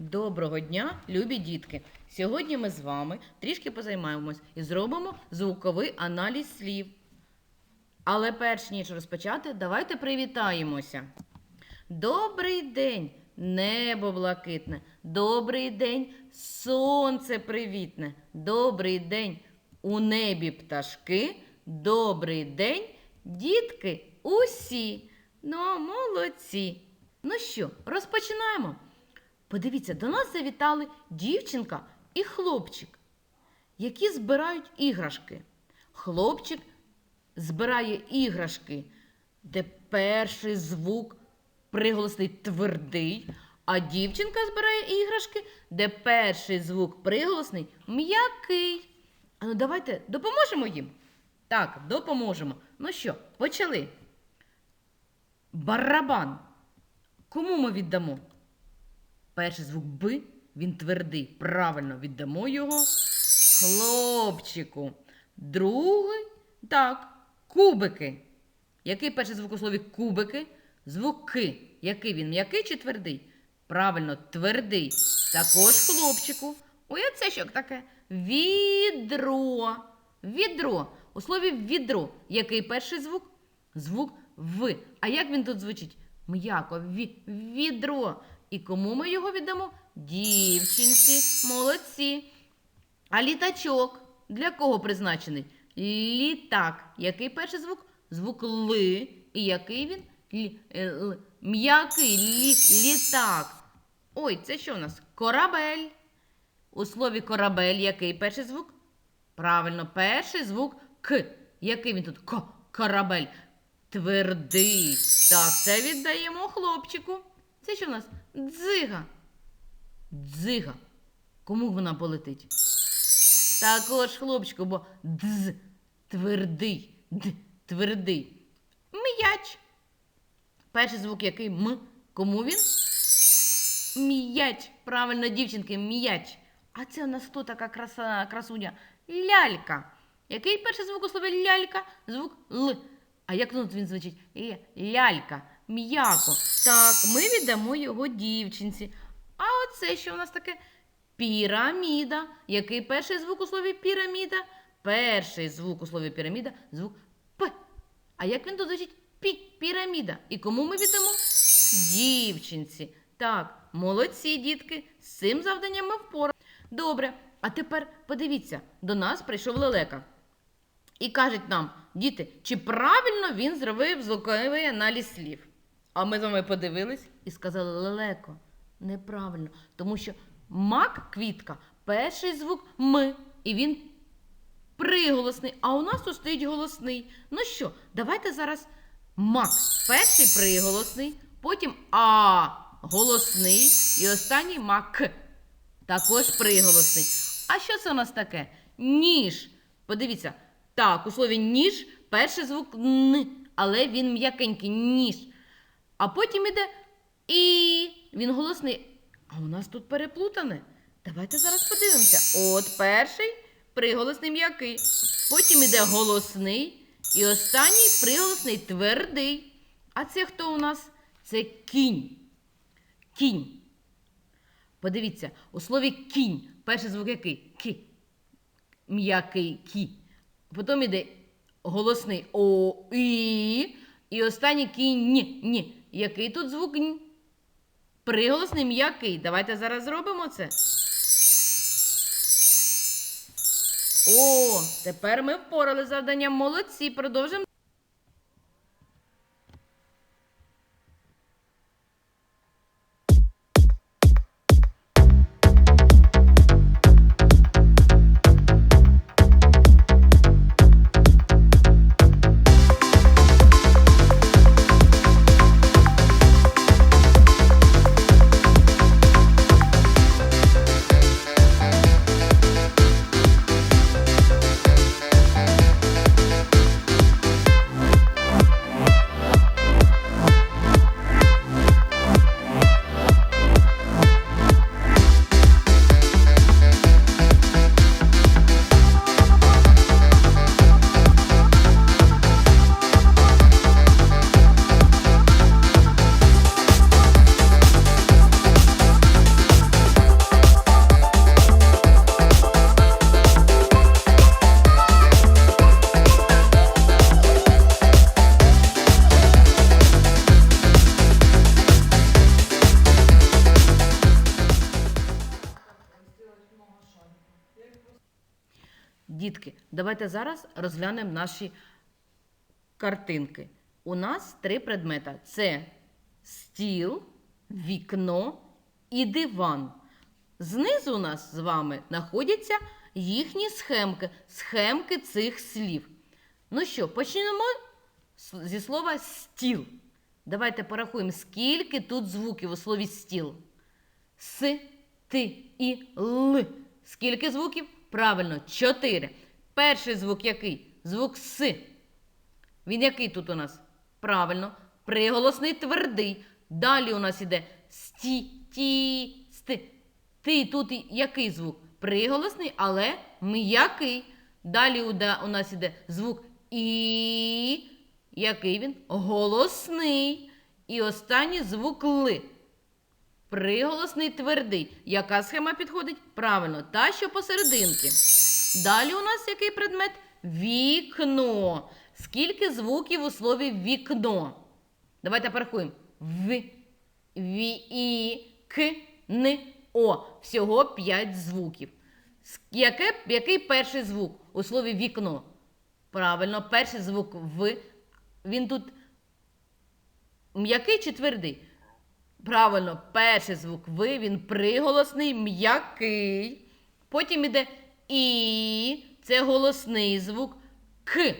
Доброго дня, любі дітки! Сьогодні ми з вами трішки позаймаємось і зробимо звуковий аналіз слів. Але перш ніж розпочати, давайте привітаємося. Добрий день, небо блакитне. Добрий день, сонце привітне. Добрий день, у небі пташки. Добрий день, дітки усі. Ну, молодці. Ну що, розпочинаємо. Подивіться, до нас завітали дівчинка і хлопчик, які збирають іграшки. Хлопчик збирає іграшки, де перший звук приголосний твердий, а дівчинка збирає іграшки, де перший звук приголосний м'який. А ну давайте допоможемо їм. Так, допоможемо. Ну що, почали. Барабан. Кому ми віддамо? Перший звук Б, він твердий. Правильно віддамо його хлопчику. Другий, так, кубики. Який перший звук у слові кубики? Звук. Який він? М'який чи твердий? Правильно, твердий. Також хлопчику. Ой, а це що таке? Відро. Відро. У слові відро. Який перший звук? Звук В. А як він тут звучить? М'яко. Ві. Відро. І кому ми його віддамо? Дівчинці. Молодці. А літачок для кого призначений? Літак. Який перший звук? Звук Л. І який він? Е. М'який лі, літак. Ой, це що у нас? Корабель. У слові корабель який перший звук? Правильно, перший звук К. Який він тут? Ко. Корабель. Твердий. Так, це віддаємо хлопчику. Це що в нас? Дзига. Дзига. Кому вона полетить? Також хлопчику, бо дз твердий. Д твердий. М'яч. Перший звук який М. Кому він? М'яч. Правильно, дівчинки, м'яч. А це у нас хто така краса, красуня? Лялька. Який перший звук у слові лялька? Звук Л. А як тут він звучить? Лялька. М'яко. Так, ми віддамо його дівчинці. А оце що у нас таке? Піраміда. Який перший звук у слові піраміда? Перший звук у слові піраміда звук П. А як він тут звучить? Пі. Піраміда. І кому ми віддамо? Дівчинці. Так, молодці, дітки. З цим завданням ми впорали. Добре. А тепер подивіться, до нас прийшов лелека. І кажуть нам, діти, чи правильно він зробив звуковий аналіз слів? А ми з вами подивились і сказали лелеко. Неправильно, тому що мак квітка, перший звук М, і він приголосний, а у нас тут стоїть голосний. Ну що, давайте зараз мак. Перший приголосний, потім А голосний і останній мак. Також приголосний. А що це у нас таке? Ніж. Подивіться. Так, у слові ніж перший звук Н, але він м'якенький ніж. А потім іде І. Він голосний. А у нас тут переплутане. Давайте зараз подивимося. От перший приголосний м'який. Потім іде голосний. І останній приголосний твердий. А це хто у нас? Це кінь. Кінь. Подивіться, у слові кінь перший звук який? Ки. М'який кі. Потім іде голосний о і. І останній кінь ні. ні. Який тут звук ні? Приголосний м'який. Давайте зараз зробимо це. О, тепер ми впорали завданням. Молодці. Продовжимо. Давайте зараз розглянемо наші картинки. У нас три предмета: це стіл, вікно і диван. Знизу у нас з вами знаходяться їхні схемки, схемки цих слів. Ну що, почнемо зі слова стіл. Давайте порахуємо, скільки тут звуків у слові стіл. С, ти і л. Скільки звуків? Правильно, чотири. Перший звук який? Звук С. Він який тут у нас? Правильно, приголосний твердий. Далі у нас іде сті, ті, сти. Ти тут який звук? Приголосний, але м'який. Далі у нас іде звук І. Який він? Голосний. І останній звук Ли. Приголосний твердий. Яка схема підходить? Правильно, та, що посерединки. Далі у нас який предмет? Вікно. Скільки звуків у слові вікно? Давайте порахуємо. В, ві, і, к, н, о. Всього 5 звуків. Яке, який перший звук у слові вікно? Правильно, перший звук В. Він тут м'який чи твердий? Правильно, перший звук В, він приголосний, м'який. Потім іде І, це голосний звук. К.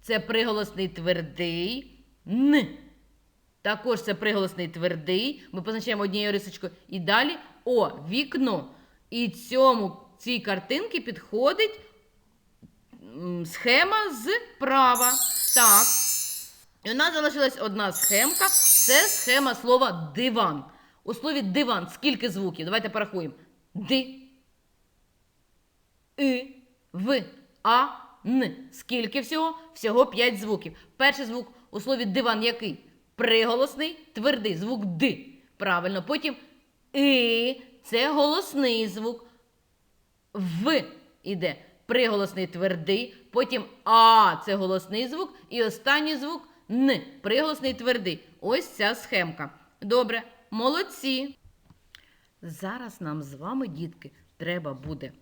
Це приголосний твердий. Н. Також це приголосний твердий. Ми позначаємо однією рисочкою. І далі О, вікно. І цьому цій картинці підходить схема з права. Так. І у нас залишилась одна схемка. Це схема слова диван. У слові диван скільки звуків? Давайте порахуємо. Ди. И, В, А, Н. Скільки всього? Всього 5 звуків. Перший звук у слові диван який? Приголосний, твердий звук Д. Правильно. Потім И це голосний звук. В іде приголосний твердий, потім А це голосний звук, і останній звук Н приголосний твердий. Ось ця схемка. Добре, молодці. Зараз нам з вами, дітки, треба буде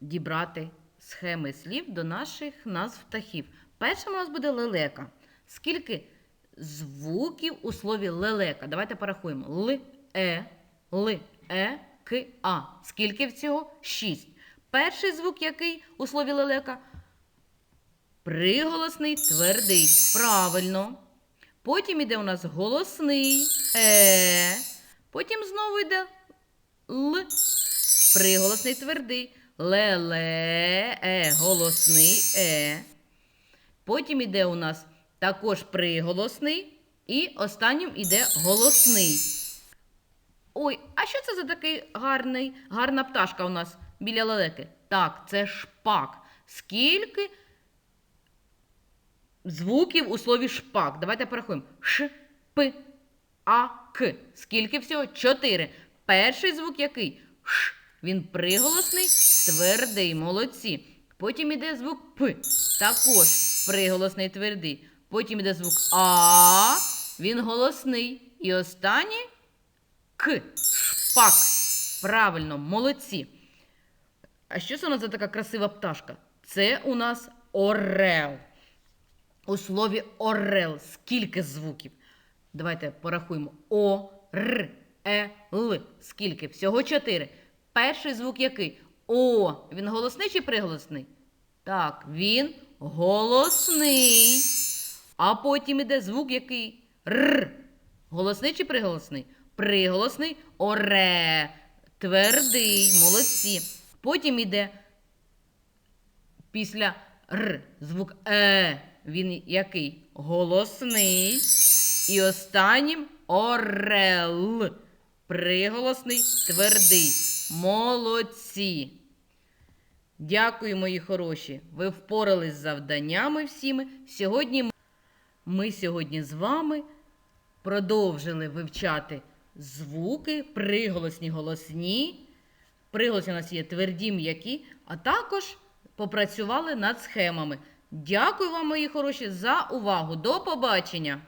дібрати схеми слів до наших назв птахів. Першим у нас буде лелека. Скільки звуків у слові лелека? Давайте порахуємо. Л, е, л, е, к, а. Скільки всього? Шість. Перший звук який у слові лелека? Приголосний твердий. Правильно. Потім іде у нас голосний е. Потім знову йде л. Приголосний твердий. Ле-ле, е, голосний е. Потім іде у нас також приголосний. І останнім іде голосний. Ой, а що це за такий гарний, гарна пташка у нас біля лелеки? Так, це шпак. Скільки звуків у слові шпак? Давайте порахуємо. Ш, П, А, К. Скільки всього? Чотири. Перший звук який? Ш. Він приголосний, твердий, молодці. Потім іде звук П. Також приголосний твердий. Потім іде звук А. Він голосний. І останній К. Шпак. Правильно, молодці. А що це у нас за така красива пташка? Це у нас орел. У слові орел скільки звуків? Давайте порахуємо. О, Р, Е, Л. Скільки? Всього чотири. Перший звук який? О. Він голосний чи приголосний? Так, він голосний. А потім іде звук який? Р. Голосний чи приголосний? Приголосний оре. Твердий, молодці. Потім іде після Р звук Е. Він який? Голосний. І останнім орел. Приголосний твердий. Молодці. Дякую, мої хороші. Ви впорались з завданнями всіми. Сьогодні ми сьогодні з вами продовжили вивчати звуки, приголосні, голосні. Приголосні у нас є тверді, м'які, а також попрацювали над схемами. Дякую вам, мої хороші, за увагу. До побачення!